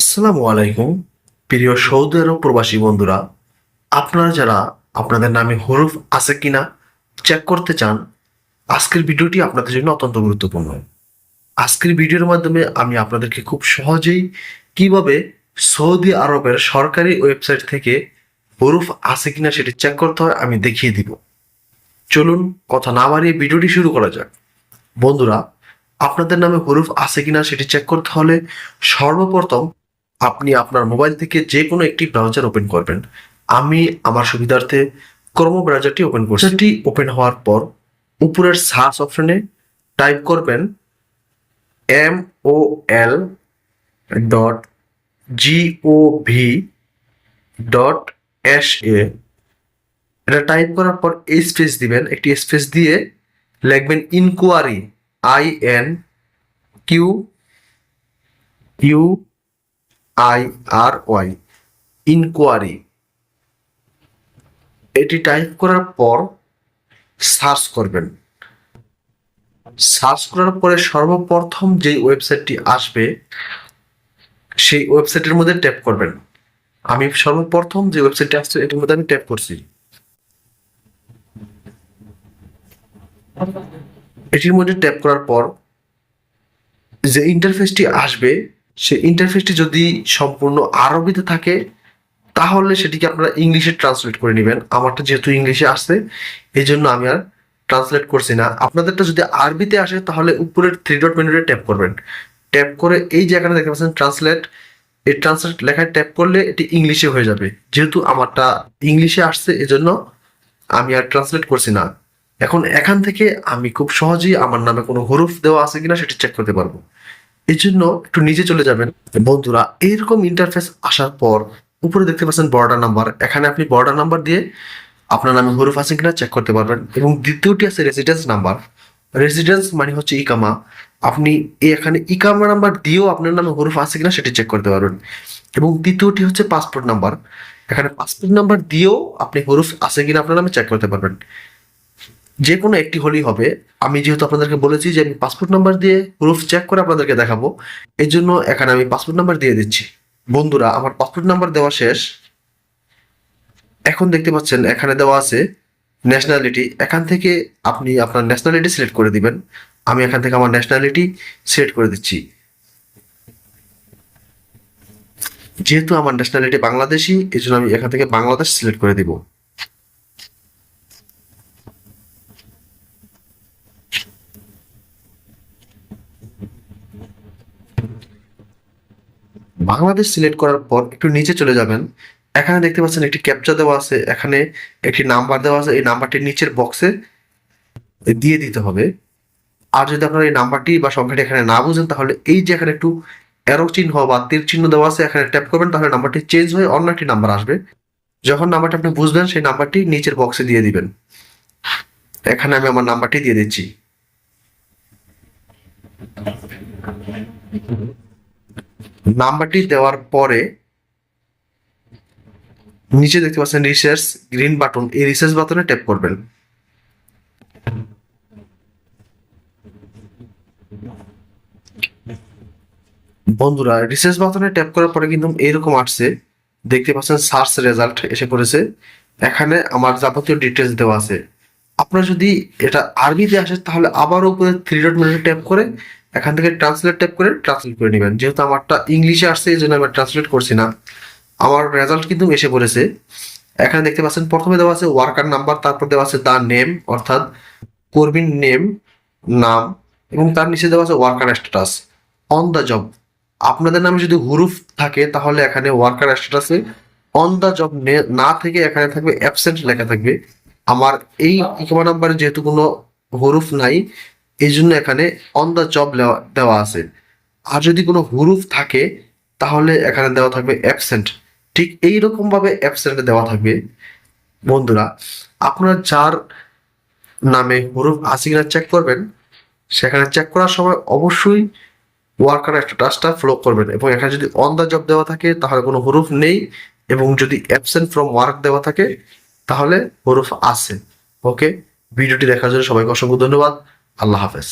আসসালামু আলাইকুম, প্রিয় সৌদি আরব প্রবাসী বন্ধুরা। আপনারা যারা আপনাদের নামে হরফ আছে কিনা চেক করতে চান, আজকের ভিডিওটি আপনাদের জন্য অত্যন্ত গুরুত্বপূর্ণ। আজকের ভিডিওর মাধ্যমে আমি আপনাদেরকে খুব সহজেই কীভাবে সৌদি আরবের সরকারি ওয়েবসাইট থেকে হরফ আছে কিনা সেটি চেক করতে হয়, আমি দেখিয়ে দিব। চলুন কথা না বাড়িয়ে ভিডিওটি শুরু করা যাক। বন্ধুরা, আপনাদের নামে হরুফ আছে কিনা সেটি চেক করতে হলে সর্বপ্রথম আপনি আপনার মোবাইল থেকে যে কোনো একটি ব্রাউজার ওপেন করবেন। আমি আমার সুবিধার্থে ক্রোম ব্রাউজারটি ওপেন করছি। সেটি ওপেন হওয়ার পর উপরের সার্চ অপশনে টাইপ করবেন M O L dot G O V dot S A এটা টাইপ করার পর এই স্পেস দিবেন। একটি স্পেস দিয়ে লিখবেন inquiry I N Q U I R Y inquiry এটি টাইপ করার পর সার্চ করবেন। সার্চ করার পরে সর্বপ্রথম যে ওয়েবসাইটটি আসবে, সেই ওয়েবসাইটের মধ্যে ট্যাপ করবেন। আমি সর্বপ্রথম যে ওয়েবসাইটটি আসছে, এটির মধ্যে আমি ট্যাপ করছি। এটির মধ্যে ট্যাপ করার পর যে ইন্টারফেসটি আসবে সেই ইন্টারফেসটি যদি সম্পূর্ণ আরবিতে থাকে, তাহলে সেটিকে আপনারা ইংলিশে ট্রান্সলেট করে নেবেন। আমারটা যেহেতু ইংলিশে আসছে এই জন্য আমি আর ট্রান্সলেট করছি না। আপনাদেরটা যদি আরবিতে আসে, তাহলে উপরের থ্রি ডট মেনুতে ট্যাপ করবেন। ট্যাপ করে এই জায়গাটা দেখতে পাচ্ছেন ট্রান্সলেট এই ট্রান্সলেট লেখায় ট্যাপ করলে এটি ইংলিশে হয়ে যাবে। যেহেতু আমারটা ইংলিশে আসছে, এজন্য আমি আর ট্রান্সলেট করছি না। এখন এখান থেকে আমি খুব সহজেই আমার নামে কোনো হরুফ দেওয়া আছে কিনা, সেটি চেক করতে পারব। এই জন্য একটু নিচে চলে যাবেন। বন্ধুরা এইরকম ইন্টারফেস আসার পর উপরে দেখতে পাচ্ছেন বর্ডার নাম্বার এখানে আপনি বর্ডার নাম্বার দিয়ে আপনার নামে হরুফ আছে কিনা চেক করতে পারবেন এবং দ্বিতীয়টি আছে রেসিডেন্স নাম্বার রেসিডেন্স মানে হচ্ছে ইকামা। আপনি এখানে ইকামা নাম্বার দিয়েও আপনার নামে হরুফ আছে কিনা সেটি চেক করতে পারবেন। এবং তৃতীয়টি হচ্ছে পাসপোর্ট নাম্বার এখানে পাসপোর্ট নাম্বার দিয়েও আপনি হরুফ আছে কিনা আপনার নামে চেক করতে পারবেন। যে কোনো একটি হলেই হবে। আমি যেহেতু আপনাদেরকে বলেছি যে আমি পাসপোর্ট নাম্বার দিয়ে প্রুফ চেক করে আপনাদেরকে দেখাবো এর জন্য এখানে আমি পাসপোর্ট নাম্বার দিয়ে দিচ্ছি। বন্ধুরা, আমার পাসপোর্ট নাম্বার দেওয়া শেষ। এখন দেখতে পাচ্ছেন, এখানে দেওয়া আছে ন্যাশনালিটি এখান থেকে আপনি আপনার ন্যাশনালিটি সিলেক্ট করে দিবেন। আমি এখান থেকে আমার ন্যাশনালিটি সিলেক্ট করে দিচ্ছি। যেহেতু আমার ন্যাশনালিটি বাংলাদেশি এই জন্য আমি এখান থেকে বাংলাদেশ সিলেক্ট করে দিব। বাংলাদেশ সিলেক্ট করার পর একটু নিচে চলে যাবেন। এখানে দেখতে পাচ্ছেন একটি ক্যাপচা দেওয়া আছে, এখানে একটি নাম্বার দেওয়া আছে, এই নাম্বারটি নিচের বক্সে দিয়ে দিতে হবে। আর যদি আপনারা এই নাম্বারটি বা সংখ্যাটি এখানে না বুঝেন, তাহলে এই যে এখানে একটু অ্যারো চিহ্ন বা তীর চিহ্ন দেওয়া আছে, এখানে ট্যাপ করবেন, তাহলে নাম্বারটি চেঞ্জ হয়ে অন্য একটি নাম্বার আসবে। যখন নাম্বারটি আপনি বুঝবেন, সেই নাম্বারটি নিচের বক্সে দিয়ে দিবেন। এখানে আমি আমার নাম্বারটি দিয়ে দিচ্ছি। নাম্বারটি দেওয়ার পরে নিচে দেখতে পাচ্ছেন রিসার্চ গ্রিন বাটন এই রিসার্চ বাটনে ট্যাপ করবেন। বন্ধুরা রিসার্চ বাটনে ট্যাপ করার পরে কিন্তু এরকম আসছে। দেখতে পাচ্ছেন সার্চ রেজাল্ট এসে পড়েছে। এখানে আমার যাবতীয় ডিটেলস দেওয়া আছে। আপনার যদি এটা আরবিতে আসে তাহলে আবার উপরে থ্রি ডট মেনুতে ট্যাপ করে, এখান থেকে ট্রান্সলেট ট্যাপ করে ট্রান্সলেট করে নেবেন। যেহেতু আমারটা ইংলিশে আসছে, এই জন্য আমি ট্রান্সলেট করছি না। আমার রেজাল্ট কিন্তু এসে পড়েছে। এখানে দেখতে পাচ্ছেন, প্রথমে দেওয়া আছে ওয়ার্কার নাম্বার তারপর দেওয়া আছে দ্য নেম অর্থাৎ কর্মীর নেম নাম, এবং তার নিচে দেওয়া আছে worker status on the job আপনাদের নামে যদি হুরুফ থাকে, তাহলে এখানে ওয়ার্কার স্ট্যাটাসে অন দ্য জব না থেকে এখানে থাকবে অ্যাবসেন্ট লেখা থাকবে। আমার এই ইকমা নাম্বারে যেহেতু কোনো হরুফ নাই এই জন্য এখানে অন দ্য জব দেওয়া আছে। আর যদি কোনো হুরুফ থাকে, তাহলে এখানে দেওয়া থাকবে অ্যাবসেন্ট ঠিক এই রকম ভাবে অ্যাবসেন্ট দেওয়া থাকবে। বন্ধুরা, আপনারা যার নামে হুরুফ আছে কিনা চেক করবেন। সেখানে চেক করার সময় অবশ্যই ওয়ার্কার স্ট্যাটাসটা ফলো করবেন। এবং এখানে যদি অন দ্য জব দেওয়া থাকে, তাহলে কোনো হরুফ নেই। এবং যদি অ্যাবসেন্ট ফ্রম ওয়ার্ক দেওয়া থাকে তাহলে হরফ আছে। ওকে ভিডিওটি দেখার জন্য সবাইকে অসংখ্য ধন্যবাদ। আল্লাহ হাফেজ।